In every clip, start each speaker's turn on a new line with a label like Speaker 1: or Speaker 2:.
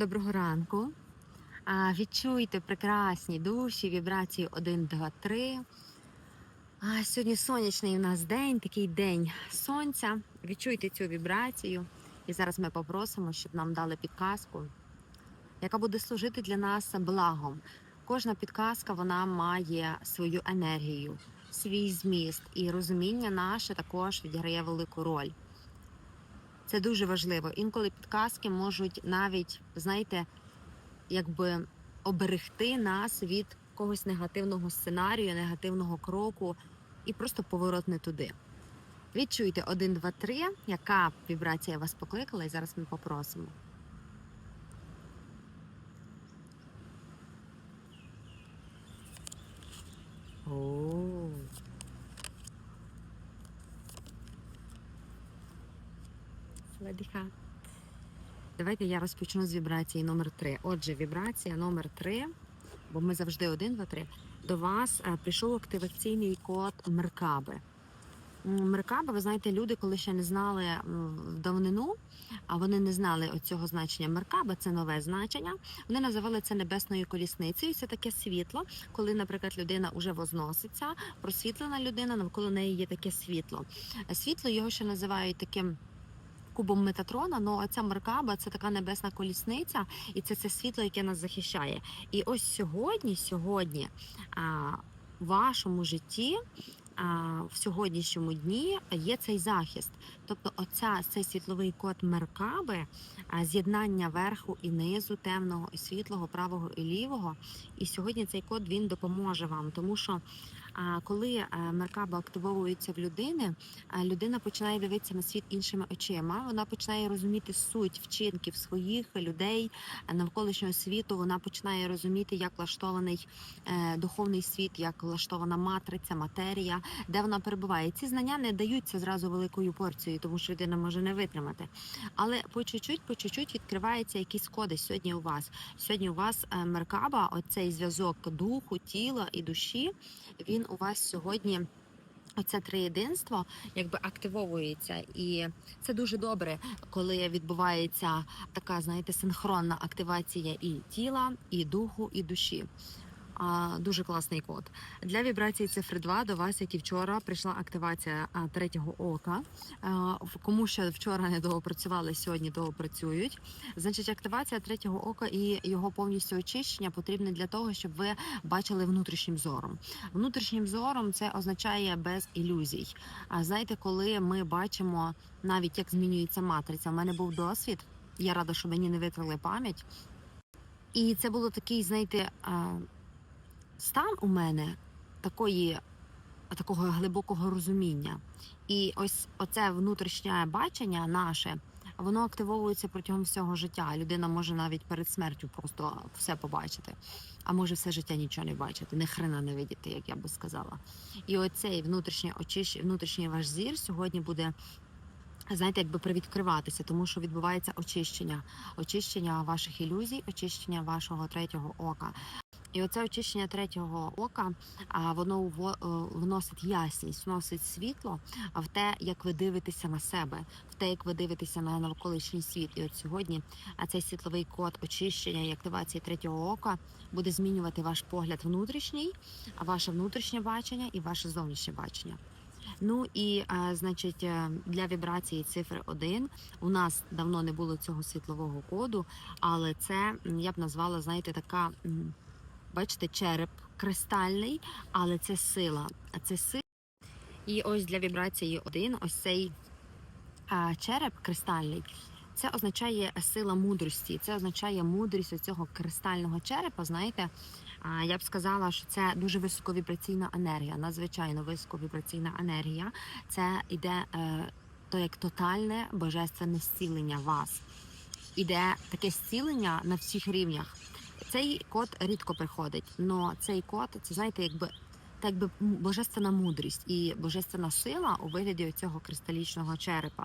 Speaker 1: Доброго ранку. Відчуйте прекрасні душі, вібрації 1, 2, 3. А, Сьогодні сонячний у нас день, такий день сонця. Відчуйте цю вібрацію. І зараз ми попросимо, щоб нам дали підказку, яка буде служити для нас благом. Кожна підказка вона має свою енергію, свій зміст, і розуміння наше також відіграє велику роль. Це дуже важливо. Інколи підказки можуть навіть, знаєте, якби оберегти нас від когось негативного сценарію, негативного кроку і просто поворот не туди. Відчуйте 1, 2, 3, яка вібрація вас покликала, і зараз ми попросимо. Сладіха. Давайте я розпочну з вібрації номер 3. Отже, вібрація номер 3, бо ми завжди 1, 2, 3, до вас е, прийшов активаційний код Меркаби. Меркаба, ви знаєте, люди, коли ще не знали давнину, а вони не знали оцього значення Меркаба, це нове значення. Вони називали це небесною колісницею. Це таке світло, коли, наприклад, людина вже возноситься, просвітлена людина, навколо неї є таке світло. Світло його ще називають таким кубом Метатрона, ну а ця Меркаба це така небесна колісниця, і це це світло, яке нас захищає. І ось сьогодні, сьогодні а, в вашому житті. В сьогоднішньому дні є цей захист, тобто, оця цей світловий код Меркаби, з'єднання верху і низу, темного і світлого, правого і лівого. І сьогодні цей код він допоможе вам, тому що коли е, Меркаба активовується в людини, людина починає дивитися на світ іншими очима. Вона починає розуміти суть вчинків своїх людей е, навколишнього світу. Вона починає розуміти, як влаштований е, духовний світ, як влаштована матриця, матерія, де вона перебуває. Ці знання не даються зразу великою порцією, тому що людина може не витримати. Але по чуть-чуть, по чуть-чуть відкриваються якісь коди сьогодні у вас. Сьогодні у вас е, Меркаба, оцей зв'язок духу, тіла і душі. Він у вас сьогодні. Оце триєдинство якби активовується, і це дуже добре, коли відбувається така, знаєте, синхронна активація і тіла, і духу, і душі. Дуже класний код. Для вібрації цифри 2 до вас, як і вчора, прийшла активація третього ока. Кому ще вчора не доопрацювали, сьогодні доопрацюють. Значить, активація третього ока і його повністю очищення потрібне для того, щоб ви бачили внутрішнім зором. Внутрішнім зором це означає без ілюзій. А знаєте, коли ми бачимо навіть як змінюється матриця, У мене був досвід. Я рада, що мені не витрали пам'ять. І це було такий, знаєте, стан у мене такої, такого глибокого розуміння. І ось оце внутрішнє бачення наше. Воно активовується протягом всього життя. Людина може навіть перед смертю просто все побачити, а може все життя нічого не бачити, не хрена не видіти, як я би сказала. І оцей внутрішній очищ... внутрішній ваш зір сьогодні буде. Знаєте, якби привідкриватися, тому що відбувається очищення, очищення ваших ілюзій, очищення вашого третього ока. І оце очищення третього ока, а воно е, вносить ясність, вносить світло в те, як ви дивитеся на себе, в те, як ви дивитеся на навколишній світ. І от сьогодні цей світловий код очищення і активації третього ока буде змінювати ваш погляд внутрішній, а ваше внутрішнє бачення і ваше зовнішнє бачення. Ну і е, значить, е, для вібрації цифри 1 у нас давно не було цього світлового коду, але це я б назвала, знаєте, така, бачите, череп кристальний, але це сила. А це сила. І ось для вібрації 1, ось цей череп кристальний. Це означає сила мудрості. Це означає мудрість цього кристального черепа. Знаєте, я б сказала, що це дуже високовібраційна енергія, надзвичайно високовібраційна енергія. Це іде е, то як тотальне божественне зцілення вас. Іде таке зцілення на всіх рівнях. Цей код рідко приходить, але цей код це знаєте, якби так би божественна мудрість і божественна сила у вигляді цього кристалічного черепа.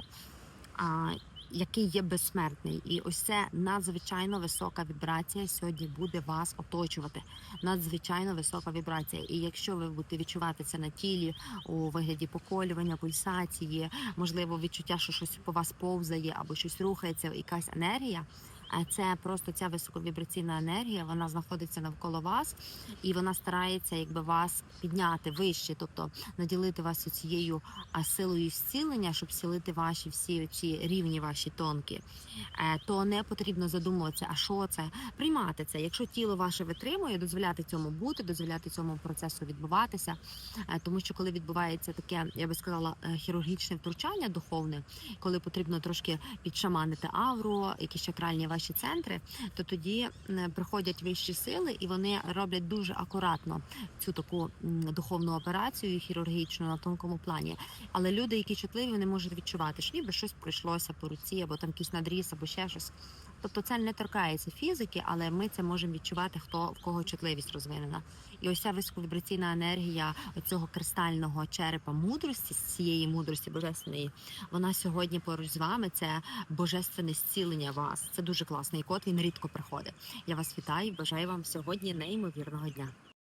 Speaker 1: А, який є безсмертний, і ось це надзвичайно висока вібрація сьогодні буде вас оточувати. Надзвичайно висока вібрація. І якщо ви будете відчувати це на тілі у вигляді поколювання, пульсації, можливо, відчуття, що щось по вас повзає або щось рухається, якась енергія. Е, Це просто ця високовібраційна енергія, вона знаходиться навколо вас, і вона старається якби вас підняти вище, тобто наділити вас цією силою зцілення, щоб зцілити ваші всі ці рівні, ваші тонкі. Е, То не потрібно задумуватися, а що це приймати це. Якщо тіло ваше витримує, дозволяти цьому бути, дозволяти цьому процесу відбуватися. Е, Тому що коли відбувається таке, я би сказала, хірургічне втручання духовне, коли потрібно трошки підшаманити авру, якісь чакральні ваші центри, то тоді приходять вищі сили і вони роблять дуже акуратно цю таку духовну операцію хірургічну на тонкому плані. Але люди, які чутливі, вони можуть відчувати, що ніби щось пройшлося по руці, або там якийсь надріз, або ще щось. Тобто це не торкається фізики, але ми це можемо відчувати, хто в кого чутливість розвинена. І ось ця високовібраційна енергія цього кристального черепа мудрості, цієї мудрості божественної, вона сьогодні поруч з вами. Це божественне зцілення вас. Це дуже класний код. Він рідко приходить. Я вас вітаю. Бажаю вам сьогодні неймовірного дня.